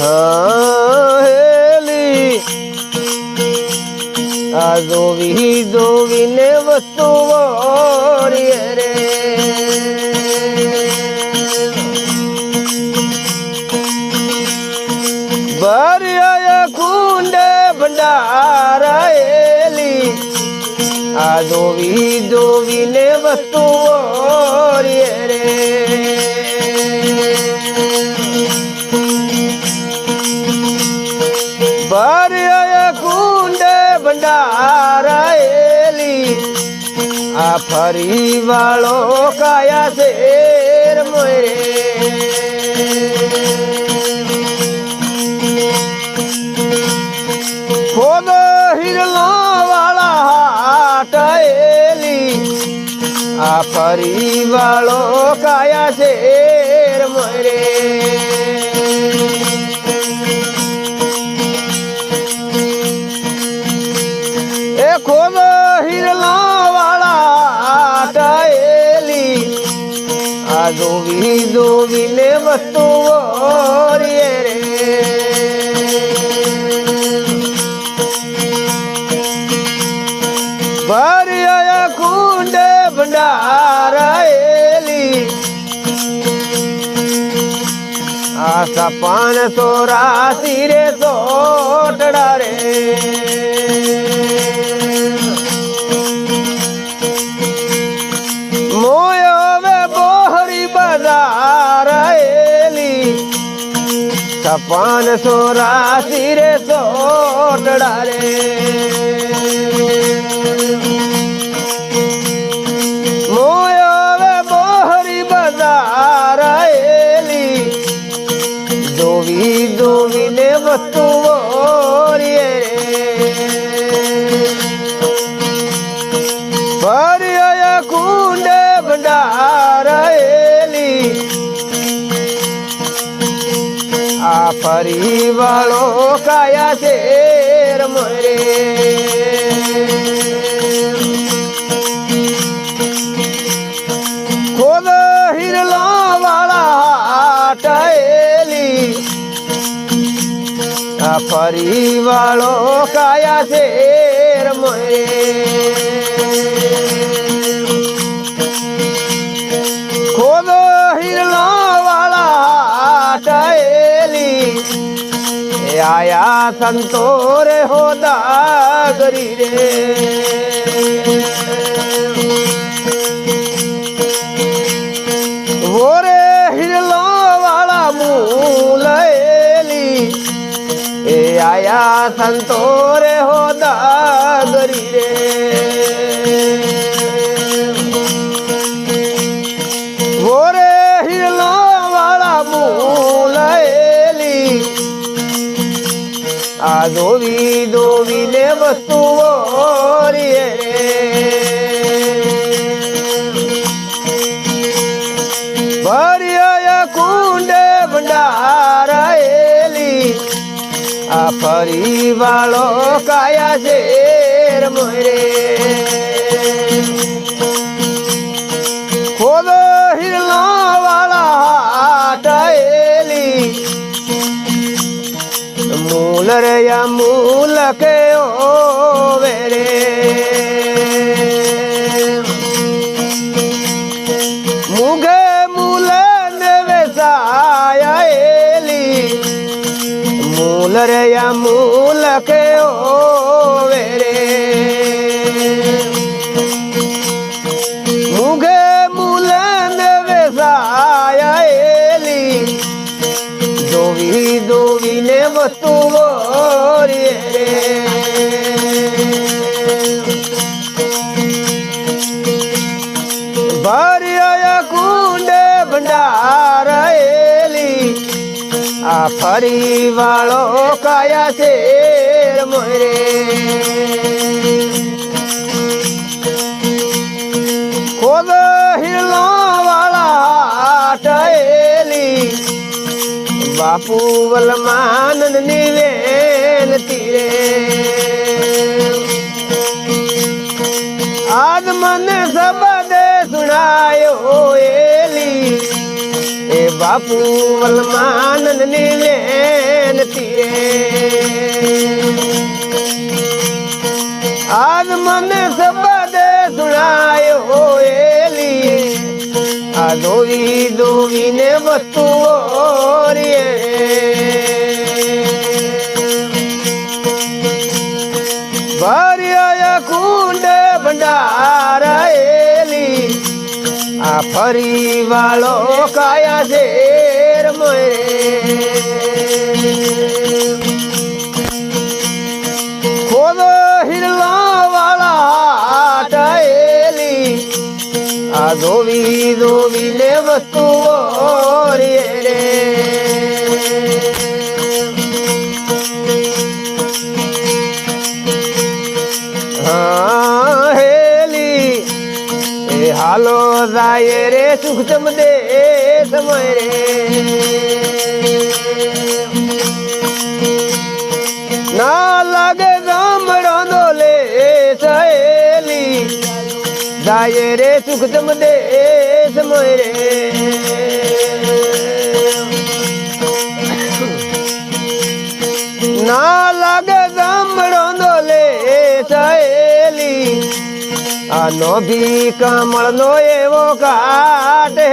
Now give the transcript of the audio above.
હેલી આ જોવી જોવીને વસ્તુઓ રે રે. ભર્યા કુંડ ભંડારાયેલી. આ જોવી જોવીને વસ્તુઓ રે રે. આ ફરી વાળો કાયા શેર મોરે ખોદ હિરલો વાળા હાટાયેલી આ ફરી વાળો કાયા શેર મોરે વસ્તુઓ રે. ભર્યા કુંડ ભંડારાયેલી. આશા પાન સોરાસી રે સોટડા રે. છપાન સોરા રે સોટડા રે? આ ફરી વાળો કાયા શેર મરે. ખોદ હિરલા વાળા ટાયેલી. આ ફરી વાળો કાયા શેર મરે. આયા સંતોરે હો દાગરી રે. વોરે હિરલા વાળા મૂલેલી એ આયા સંતોરે હોદા ગરી રે. આ દોવી દોવીને વસ્તુઓ રે. ભર્યા કુંડ ભંડારાયેલી, આ ફરી વાળો કાયા શેર મોરે ખોદ હિરલા নরয়া মূলকে ও આ ફરી વાળો કાયા શેર મોરે. પૂવલ માનન નિવેલ તીરે. આજ મને શબદ સુણાયો એલી. એ બાપુ વલમાનન નિવેલ તીરે. આજ મને શબદ સુણાયો એલી. આ દોવી દોવીને બસ ફરી વાળો કાયા શેર ખોદો હિરલા વાળા ટાયેલી. આ ધોવી ધોવીને જાય રે સુખ ચમદે સમય રે. ના લાગે ગામડાનો લે સહેલી. જાય રે સુખ ચમદે સમય રે. ના આ નો ભી કમળ નો એવો કાઢે